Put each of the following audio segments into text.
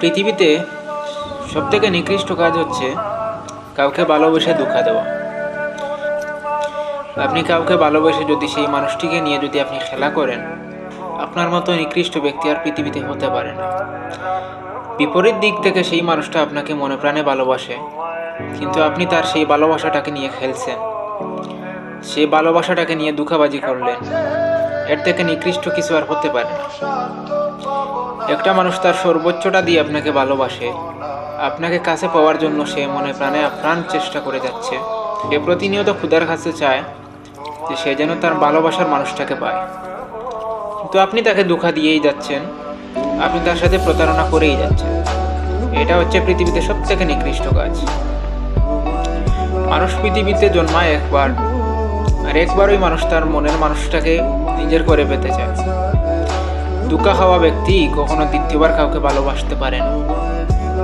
পৃথিবীতে সবথেকে নিকৃষ্ট কাজ হচ্ছে কাউকে ভালোবেসে দুঃখা দেওয়া। আপনি কাউকে ভালোবেসে যদি সেই মানুষটিকে নিয়ে যদি আপনি খেলা করেন, আপনার মতো নিকৃষ্ট ব্যক্তি আর পৃথিবীতে হতে পারে না। বিপরীত দিক থেকে সেই মানুষটা আপনাকে মনে প্রাণে ভালোবাসে, কিন্তু আপনি তার সেই ভালোবাসাটাকে নিয়ে খেলছেন। সেই ভালোবাসাটাকে নিয়ে দুঃখাবাজি করলেন। এর থেকে নিকৃষ্ট কিছু আর হতে পারে না। একটা মানুষ তার সর্বোচ্চটা দিয়ে আপনাকে ভালোবাসে। আপনাকে কাছে পাওয়ার জন্য সে মনে প্রাণে আপ্রাণ চেষ্টা করে যাচ্ছে। সে প্রতিনিয়ত ক্ষুদার কাছে চায় যে সে যেন তার ভালোবাসার মানুষটাকে পায়। কিন্তু আপনি তাকে দুঃখা দিয়েই যাচ্ছেন। আপনি তার সাথে প্রতারণা করেই যাচ্ছেন। এটা হচ্ছে পৃথিবীতে সব থেকে নিকৃষ্ট কাজ। মানুষ পৃথিবীতে জন্মায় একবার, আর একবার ওই মানুষ তার মনের মানুষটাকে নিজের করে পেতে চায়। দুঃখা হওয়া ব্যক্তি কখনো দ্বিতীয়বার কাউকে ভালোবাসতে পারে না।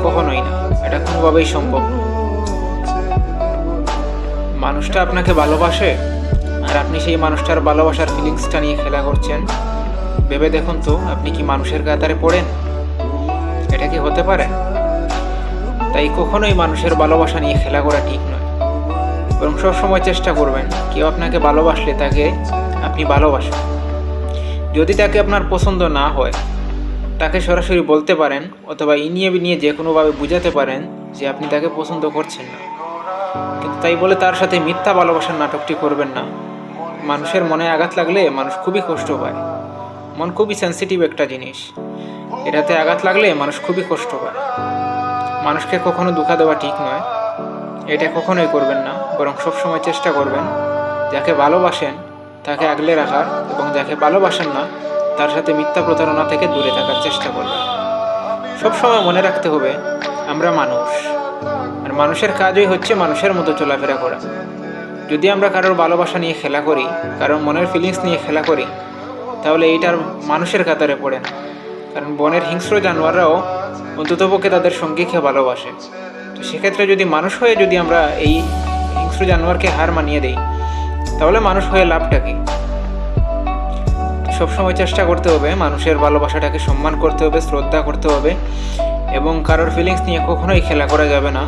কখনোই না। এটা কোনোভাবেই সম্ভব মানুষটা আপনাকে ভালোবাসে? আর আপনি সেই মানুষটার ভালোবাসার ফিলিংসটা নিয়ে খেলা করছেন? ভেবে দেখুন তো, আপনি কি মানুষের কাতারে পড়েন? এটা কি হতে পারে? তাই কখনোই মানুষের ভালোবাসা নিয়ে খেলা করা ঠিক নয়। বরং সবসময় চেষ্টা করবেন, কেউ আপনাকে ভালোবাসলে তাকে আপনি ভালোবাসেন। যদি তাকে আপনার পছন্দ না হয়, তাকে সরাসরি বলতে পারেন অথবা ইনিয়ে বিনিয়ে যে কোনোভাবে বুঝাতে পারেন যে আপনি তাকে পছন্দ করছেন না। কিন্তু তাই বলে তার সাথে মিথ্যা ভালোবাসার নাটকটি করবেন না। মানুষের মনে আঘাত লাগলে মানুষ খুবই কষ্ট পায়। মন খুবই সেন্সিটিভ একটা জিনিস। এটাতে আঘাত লাগলে মানুষ খুবই কষ্ট পায়। মানুষকে কখনো দুঃখা দেওয়া ঠিক নয়। এটা কখনোই করবেন না। বরং সবসময় চেষ্টা করবেন যাকে ভালোবাসেন তাকে আগলে রাখার এবং যাকে ভালোবাসেন না, তার সাথে মিথ্যা প্রতারণা থেকে দূরে থাকার চেষ্টা করবেন সবসময় মনে রাখতে হবে, আমরা মানুষ। আর মানুষের কাজই হচ্ছে মানুষের মতো চলাফেরা করা। যদি আমরা কারোর ভালোবাসা নিয়ে খেলা করি, কারোর মনের ফিলিংস নিয়ে খেলা করি, তাহলে এইটার মানুষের কাতারে পড়ে না। কারণ বনের হিংস্র জানোয়াররাও অন্ততপক্ষে তাদের সঙ্গীকে ভালোবাসে। তো সেক্ষেত্রে যদি মানুষ হয়ে যদি আমরা এই হিংস্র জানোয়ারকে হার মানিয়ে দেই তাহলে মানুষ হয়ে লাভটা কি? সবসময় চেষ্টা করতে হবে, মানুষের ভালোবাসাটাকে সম্মান করতে হবে, শ্রদ্ধা করতে হবে এবং কারোর ফিলিংস নিয়ে কখনোই খেলা করা যাবে না।